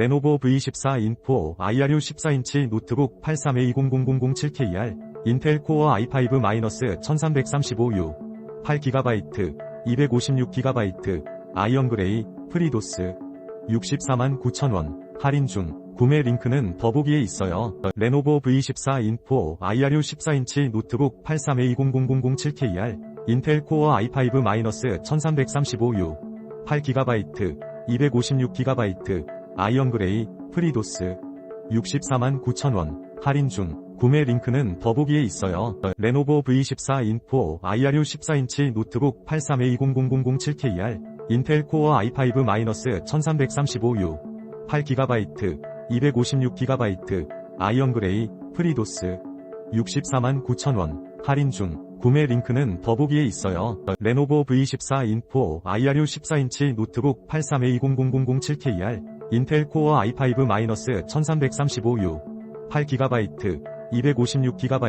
레노버 V14 인포 IRU 14인치 노트북 83A200007KR 인텔 코어 i5-1335U 8GB 256GB 아이언 그레이 프리도스 64만 9천원 할인 중 구매 링크는 더보기에 있어요. 레노버 V14 인포 IRU 14인치 노트북 83A200007KR 인텔 코어 i5-1335U 8GB 256GB 아이언 그레이 프리도스. 64만 9천원. 할인 중. 구매 링크는 더보기에 있어요. 레노버 V14 인포 IRU 14인치 노트북 83A200007KR 인텔 코어 i5-1335U 8GB 256GB 아이언 그레이 프리도스. 64만 9천원. 할인 중. 구매 링크는 더보기에 있어요. 레노버 V14 인포 IRU 14인치 노트북 83A200007KR 인텔 코어 i5-1335U 8GB 256GB